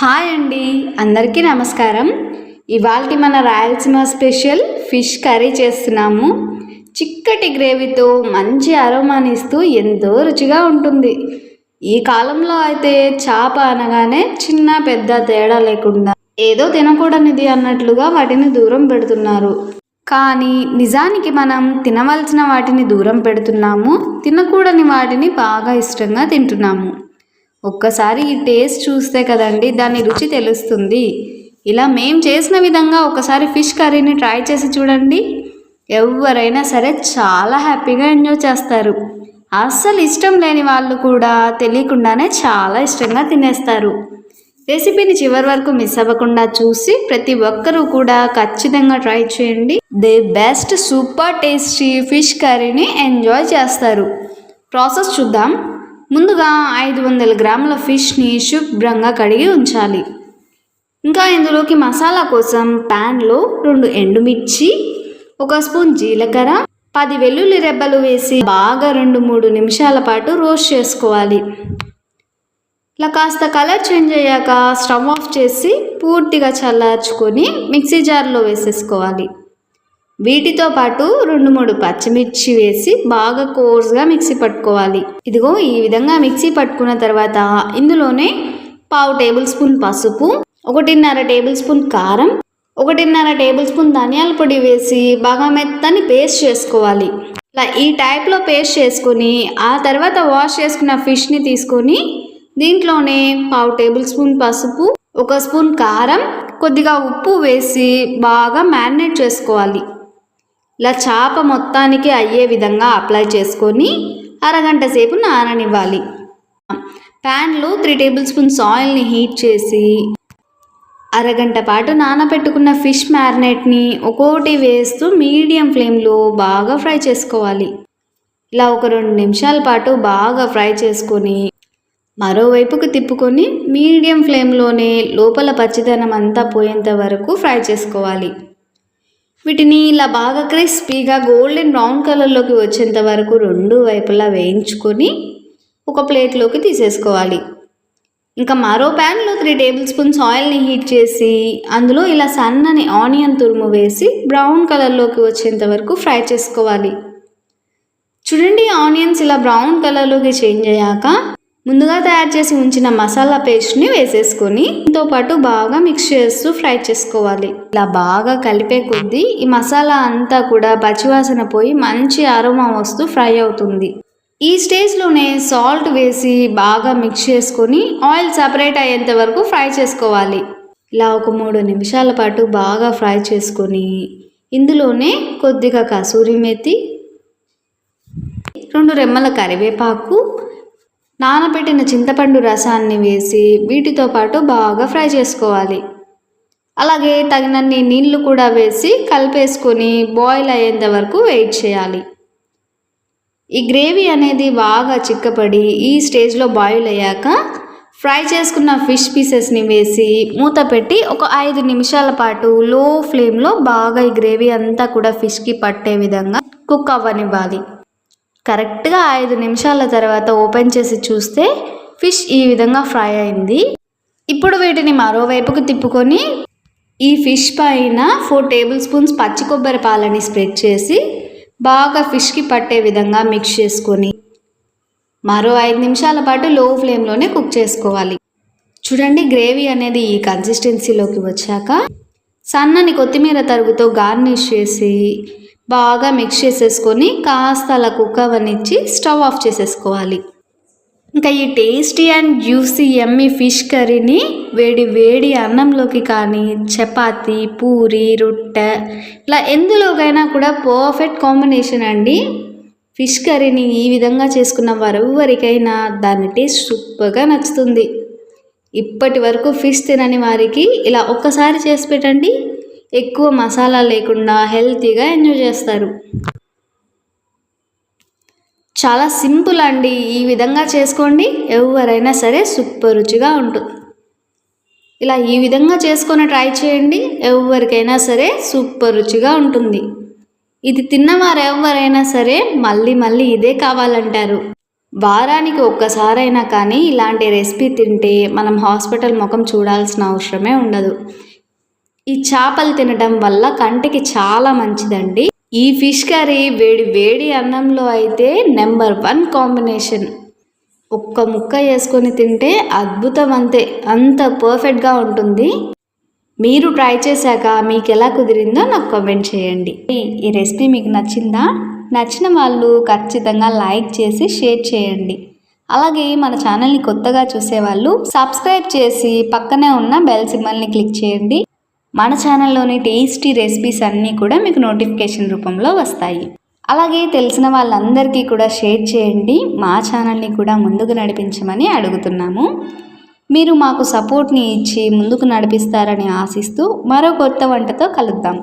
Hi అండి అందరికీ నమస్కారం. ఇవాళ మన రాయలసీమ స్పెషల్ ఫిష్ కర్రీ చేస్తున్నాము. చిక్కటి గ్రేవీతో మంచి అరోమానిస్తూ ఎంతో రుచిగా ఉంటుంది. ఈ కాలంలో అయితే చేప అనగానే చిన్న పెద్ద తేడా లేకుండా ఏదో తినకూడనిది అన్నట్లుగా వాటిని దూరం పెడుతున్నారు. కానీ నిజానికి మనం తినవలసిన వాటిని దూరం పెడుతున్నాము తినకూడని వాటిని బాగా ఇష్టంగా తింటున్నాము. ఒక్కసారి ఈ టేస్ట్ చూస్తే కదండి దాని రుచి తెలుస్తుంది. ఇలా మేం చేసిన విధంగా ఒకసారి ఫిష్ కర్రీని ట్రై చేసి చూడండి. ఎవరైనా సరే చాలా హ్యాపీగా ఎంజాయ్ చేస్తారు. అస్సలు ఇష్టం లేని వాళ్ళు కూడా తెలియకుండానే చాలా ఇష్టంగా తినేస్తారు. రెసిపీని చివరి వరకు మిస్ అవ్వకుండా చూసి ప్రతి ఒక్కరూ కూడా ఖచ్చితంగా ట్రై చేయండి. The best super tasty fish కర్రీని ఎంజాయ్ చేస్తారు. ప్రాసెస్ చూద్దాం. ముందుగా ఐదు వందల గ్రాముల ఫిష్ని శుభ్రంగా కడిగి ఉంచాలి. ఇంకా ఇందులోకి మసాలా కోసం ప్యాన్లో రెండు ఎండుమిర్చి ఒక స్పూన్ జీలకర్ర పది వెల్లుల్లి రెబ్బలు వేసి బాగా రెండు మూడు నిమిషాల పాటు రోస్ట్ చేసుకోవాలి. ఇలా కాస్త కలర్ చేంజ్ అయ్యాక స్టవ్ ఆఫ్ చేసి పూర్తిగా చల్లార్చుకొని మిక్సీ జార్లో వేసేసుకోవాలి. వీటితో పాటు రెండు మూడు పచ్చిమిర్చి వేసి బాగా కోర్స్గా మిక్సీ పట్టుకోవాలి. ఇదిగో ఈ విధంగా మిక్సీ పట్టుకున్న తర్వాత ఇందులోనే పావు టేబుల్ స్పూన్ పసుపు ఒకటిన్నర టేబుల్ స్పూన్ కారం ఒకటిన్నర టేబుల్ స్పూన్ ధనియాల పొడి వేసి బాగా మెత్తని పేస్ట్ చేసుకోవాలి. ఇలా ఈ టైప్లో పేస్ట్ చేసుకొని ఆ తర్వాత వాష్ చేసుకున్న ఫిష్ని తీసుకొని దీంట్లోనే పావు టేబుల్ స్పూన్ పసుపు ఒక స్పూన్ కారం కొద్దిగా ఉప్పు వేసి బాగా మ్యారినేట్ చేసుకోవాలి. ఇలా చేప మొత్తానికి అయ్యే విధంగా అప్లై చేసుకొని అరగంట సేపు నాననివ్వాలి. ప్యాన్లో త్రీ టేబుల్ స్పూన్స్ ఆయిల్ని హీట్ చేసి అరగంట పాటు నానబెట్టుకున్న ఫిష్ మ్యారినేట్ని ఒక్కోటి వేస్తూ మీడియం ఫ్లేమ్లో బాగా ఫ్రై చేసుకోవాలి. ఇలా ఒక రెండు నిమిషాల పాటు బాగా ఫ్రై చేసుకొని మరోవైపుకు తిప్పుకొని మీడియం ఫ్లేమ్లోనే లోపల పచ్చిదనం అంతా పోయేంత వరకు ఫ్రై చేసుకోవాలి. వీటిని ఇలా బాగా క్రిస్పీగా గోల్డెన్ బ్రౌన్ కలర్లోకి వచ్చేంత వరకు రెండు వైపులా వేయించుకొని ఒక ప్లేట్లోకి తీసేసుకోవాలి. ఇంకా మరో ప్యాన్లో త్రీ టేబుల్ స్పూన్స్ ఆయిల్ని హీట్ చేసి అందులో ఇలా సన్నని ఆనియన్ తురుము వేసి బ్రౌన్ కలర్లోకి వచ్చేంత వరకు ఫ్రై చేసుకోవాలి. చూడండి ఆనియన్స్ ఇలా బ్రౌన్ కలర్లోకి చేంజ్ అయ్యాక ముందుగా తయారు చేసి ఉంచిన మసాలా పేస్ట్ని వేసేసుకొని దీంతో పాటు బాగా మిక్స్ చేస్తూ ఫ్రై చేసుకోవాలి. ఇలా బాగా కలిపే కొద్దీ ఈ మసాలా అంతా కూడా పచ్చివాసన పోయి మంచి అరోమా వస్తూ ఫ్రై అవుతుంది. ఈ స్టేజ్లోనే సాల్ట్ వేసి బాగా మిక్స్ చేసుకొని ఆయిల్ సపరేట్ అయ్యేంత వరకు ఫ్రై చేసుకోవాలి. ఇలా ఒక మూడు నిమిషాల పాటు బాగా ఫ్రై చేసుకొని ఇందులోనే కొద్దిగా కసూరి మెతి రెండు రెమ్మల కరివేపాకు నానబెట్టిన చింతపండు రసాన్ని వేసి వీటితో పాటు బాగా ఫ్రై చేసుకోవాలి. అలాగే తగినన్ని నీళ్ళు కూడా వేసి కలిపేసుకొని బాయిల్ అయ్యేంత వరకు వెయిట్ చేయాలి. ఈ గ్రేవీ అనేది బాగా చిక్కపడి ఈ స్టేజ్లో బాయిల్ అయ్యాక ఫ్రై చేసుకున్న ఫిష్ పీసెస్ని వేసి మూత పెట్టి ఒక ఐదు నిమిషాల పాటు లో ఫ్లేమ్లో బాగా ఈ గ్రేవీ అంతా కూడా ఫిష్కి పట్టే విధంగా కుక్ అవ్వనివ్వాలి. కరెక్ట్గా ఐదు నిమిషాల తర్వాత ఓపెన్ చేసి చూస్తే ఫిష్ ఈ విధంగా ఫ్రై అయింది. ఇప్పుడు వీటిని మరోవైపుకు తిప్పుకొని ఈ ఫిష్ పైన ఫోర్ టేబుల్ స్పూన్స్ పచ్చి కొబ్బరి పాలని స్ప్రెడ్ చేసి బాగా ఫిష్కి పట్టే విధంగా మిక్స్ చేసుకొని మరో ఐదు నిమిషాల పాటు లో ఫ్లేమ్లోనే కుక్ చేసుకోవాలి. చూడండి గ్రేవీ అనేది ఈ కన్సిస్టెన్సీలోకి వచ్చాక సన్నని కొత్తిమీర తరుగుతో గార్నిష్ చేసి బాగా మిక్స్ చేసేసుకొని కాస్త అలా కుక్ అవనిచ్చి స్టవ్ ఆఫ్ చేసేసుకోవాలి. ఇంకా ఈ టేస్టీ అండ్ జ్యూసీ ఎమ్మి ఫిష్ కర్రీని వేడి వేడి అన్నంలోకి కానీ చపాతి పూరి రొట్టె ఇలా ఎందులోకైనా కూడా పర్ఫెక్ట్ కాంబినేషన్ అండి. ఫిష్ కర్రీని ఈ విధంగా చేసుకున్న వారెవరికైనా దాని టేస్ట్ సూపర్గా నచ్చుతుంది. ఇప్పటి వరకు ఫిష్ తినని వారికి ఇలా ఒక్కసారి చేసి పెట్టండి. ఎక్కువ మసాలా లేకుండా హెల్తీగా ఎంజాయ్ చేస్తారు. చాలా సింపుల్ అండి. ఈ విధంగా చేసుకోండి. ఎవరైనా సరే సూపర్ రుచిగా ఉంటుంది. ఇలా ఈ విధంగా చేసుకొని ట్రై చేయండి. ఎవరికైనా సరే సూపర్ రుచిగా ఉంటుంది. ఇది తిన్నవారు ఎవరైనా సరే మళ్ళీ మళ్ళీ ఇదే కావాలంటారు. వారానికి ఒక్కసారైనా కానీ ఇలాంటి రెసిపీ తింటే మనం హాస్పిటల్ ముఖం చూడాల్సిన అవసరమే ఉండదు. ఈ చేపలు తినడం వల్ల కంటికి చాలా మంచిదండి. ఈ ఫిష్ కర్రీ వేడి వేడి అన్నంలో అయితే నెంబర్ వన్ కాంబినేషన్. ఒక్క ముక్క వేసుకొని తింటే అద్భుతం అంతే. అంత పర్ఫెక్ట్గా ఉంటుంది. మీరు ట్రై చేశాక మీకు ఎలా కుదిరిందో నాకు కామెంట్ చేయండి. ఈ రెసిపీ మీకు నచ్చిందా? నచ్చిన వాళ్ళు ఖచ్చితంగా లైక్ చేసి షేర్ చేయండి. అలాగే మన ఛానల్ని కొత్తగా చూసేవాళ్ళు సబ్స్క్రైబ్ చేసి పక్కనే ఉన్న బెల్ సిమ్మల్ని క్లిక్ చేయండి. మన ఛానల్లోని టేస్టీ రెసిపీస్ అన్నీ కూడా మీకు నోటిఫికేషన్ రూపంలో వస్తాయి. అలాగే తెలిసిన వాళ్ళందరికీ కూడా షేర్ చేయండి. మా ఛానల్ని కూడా ముందుకు నడిపించమని అడుగుతున్నాము. మీరు మాకు సపోర్ట్ని ఇచ్చి ముందుకు నడిపిస్తారని ఆశిస్తూ మరో కొత్త వంటతో కలుద్దాం.